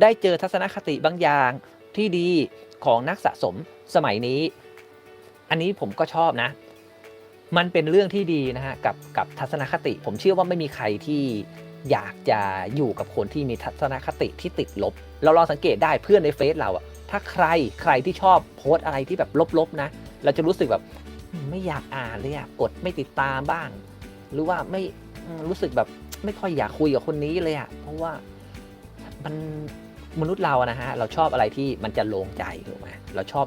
ได้เจอทัศนคติบางอย่างที่ดีของนักสะสมสมัยนี้ อันนี้ผมก็ชอบนะ มันเป็นเรื่องที่ดีนะฮะกับกับทัศนคติ ผมเชื่อว่าไม่มีใครที่อยากจะอยู่กับคนที่มีทัศนคติที่ติดลบ เราลองสังเกตได้เพื่อนในเฟซเราอะถ้าใครใครที่ชอบโพสต์อะไรที่แบบลบๆนะ เราจะรู้สึกแบบไม่อยากอ่านเลยอะกดไม่ติดตามบ้าง หรือว่าไม่รู้สึกแบบไม่ค่อยอยากคุยกับคนนี้เลยอะเพราะว่ามัน มนุษย์เรานะฮะเราชอบอะไรที่มันจะโลงใจถูกไหมเราชอบ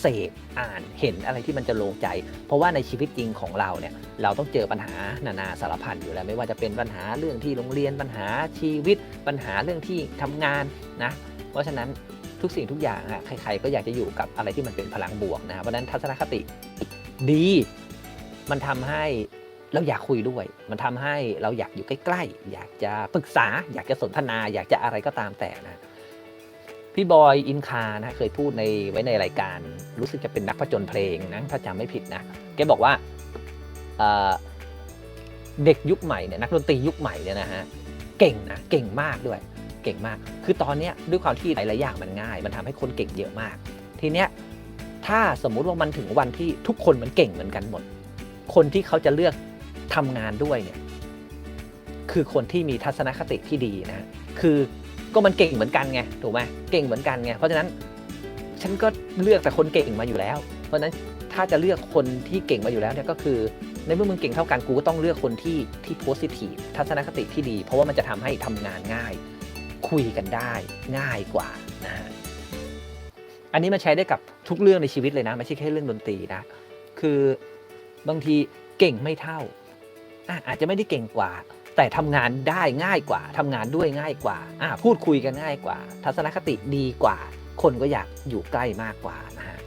เสพอ่านเห็นอะไรที่มันจะโลงใจ เพราะว่าในชีวิตจริงของเราเนี่ยเราต้องเจอปัญหานานาสารพันอยู่แล้ว ไม่ว่าจะเป็นปัญหาเรื่องที่โรงเรียนปัญหาชีวิต ปัญหาเรื่องที่ทำงานนะเพราะฉะนั้นทุกสิ่งทุกอย่างอะใครๆก็อยากจะอยู่กับอะไรที่มันเป็นพลังบวกนะเพราะฉะนั้นทัศนคติดี มันทำให้ เราอยากคุยด้วย มันทำให้เราอยากอยู่ใกล้ๆ อยากจะปรึกษา อยากจะสนทนา อยากจะอะไรก็ตามแต่นะ พี่บอยอินคานะเคยพูดในไว้ในรายการรู้สึกจะเป็นนักผจญเพลงนะถ้าจำไม่ผิดนะแกบอกว่าเเด็กยุคใหม่เนี่ยนักดนตรียุคใหม่เนี่ยนะฮะเก่งนะเก่งมากด้วย เก่งมาก คือตอนเนี้ยด้วยความที่หลายๆอย่างมันง่าย มันทำให้คนเก่งเยอะมาก ทีเนี้ยถ้าสมมุติว่ามันถึงวันที่ทุกคนมันเก่งเหมือนกันหมด คนที่เขาจะเลือก ทำงานด้วยเนี่ยคือคนที่มีทัศนคติที่ดีนะ คือก็มันเก่งเหมือนกันไงถูกไหมเก่งเหมือนกันไงเพราะฉะนั้นฉันก็เลือกแต่คนเก่งมาอยู่แล้ว เพราะฉะนั้นถ้าจะเลือกคนที่เก่งมาอยู่แล้วเนี่ยก็คือ ในเมื่อมึงเก่งเท่ากันกูก็ต้องเลือกคนที่ที่โพสิทีฟทัศนคติที่ดี เพราะว่ามันจะทำให้ทำงานง่าย คุยกันได้ง่ายกว่านะฮะอันนี้มันใช้ได้กับทุกเรื่องในชีวิตเลยนะ ไม่ใช่แค่เรื่องดนตรีนะ คือบางทีเก่งไม่เท่า อาจจะไม่ได้เก่งกว่า แต่ทำงานได้ง่ายกว่า ทำงานด้วยง่ายกว่าพูดคุยกันง่ายกว่า ทัศนคติดีกว่า คนก็อยากอยู่ใกล้มากกว่านะฮะ